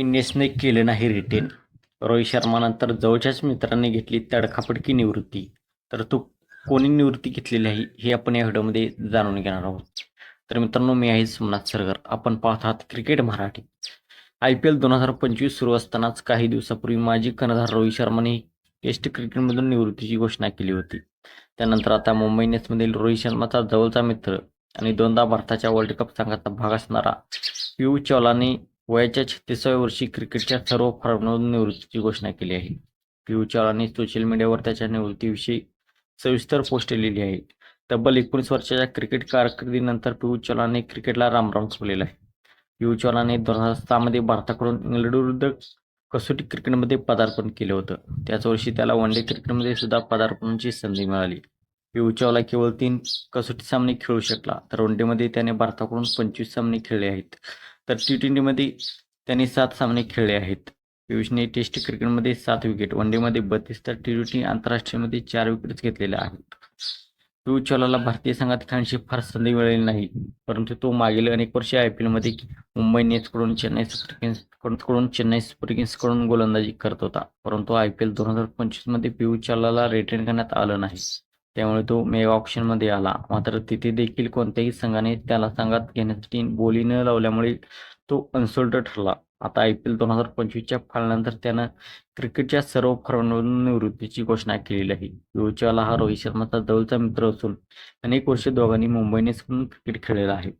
इंडियन्सने केलं नाही रिटेन रोहित शर्मानंतर जवळच्याच मित्रांनी घेतली तडकाफडकी निवृत्ती. तर तो कोणी निवृत्ती घेतलेली आहे हे आपण या व्हिडिओमध्ये जाणून घेणार आहोत. तर मित्रांनो मी आहे सोमनाथ सरगर. आपण पाहत आहात cricket Marathi. I P L दोन हजार पंचवीस सुरू असतानाच काही दिवसापूर्वी माजी कर्णधार रोहित शर्माने टेस्ट क्रिकेटमधून निवृत्तीची घोषणा केली होती. त्यानंतर आता मुंबई इंडियन्समधील रोहित शर्माचा जवळचा मित्र आणि दोनदा भारताच्या वर्ल्ड कप संघाचा भाग असणारा पियू चौलाने वयाच्या छत्तीसाव्या वर्षी क्रिकेटच्या सर्व फॉर्ममधून निवृत्तीची घोषणा केली आहे. पियुष चावलाने सोशल मीडियावर त्याच्या निवृत्तीविषयी सविस्तर पोस्ट लिहिली आहे. तब्बल एकोणीस वर्षाच्या क्रिकेट कारकिर्दीनंतर पियुष चावलाने क्रिकेटला रामराम सोडलेला आहे. पियुष चावलाने दोन हजार सहामध्ये भारताकडून इंग्लंडविरुद्ध कसोटी क्रिकेटमध्ये पदार्पण केलं होतं. त्याच वर्षी त्याला वन डे क्रिकेटमध्ये सुद्धा पदार्पणाची संधी मिळाली. पियुष चावला केवळ तीन कसोटी सामने खेळू शकला तर वन डेमध्ये त्याने भारताकडून पंचवीस सामने खेळले आहेत. तर टी ट्वेंटीमध्ये त्यांनी सात सामने खेळले आहेत. पियुषने टेस्ट क्रिकेटमध्ये सात विकेट वन डेमध्ये बत्तीस तर टी ट्वेंटी आंतरराष्ट्रीयमध्ये चार विकेट घेतलेल्या आहेत. पियुष चावलाला भारतीय संघात खेळण्याची फार संधी मिळालेली नाही परंतु तो मागील अनेक वर्षे आय पी एलमध्ये मुंबई इंडियन्सकडून चेन्नई सुपर किंग्सकडून चेन्नई सुपर किंग्सकडून गोलंदाजी करत होता परंतु आय पी एल दोन हजार पंचवीसमध्ये पियुष चावलाला रिटर्न करण्यात आलं नाही. त्यामुळे तो मेगा ऑप्शनमध्ये आला. मात्र तिथे देखील कोणत्याही संघाने त्याला संघात घेण्यासाठी बोली न लावल्यामुळे तो अनसोल्ड ठरला. आता आय पी एल दोन हजार पंचवीसच्या फाळल्यानंतर त्यानं क्रिकेटच्या सर्व फॉर्ममधून निवृत्तीची घोषणा केलेली आहे. पियुष चावला हा रोहित शर्माचा जवळचा मित्र असून अनेक वर्षे दोघांनी मुंबईने क्रिकेट खेळलेला आहे.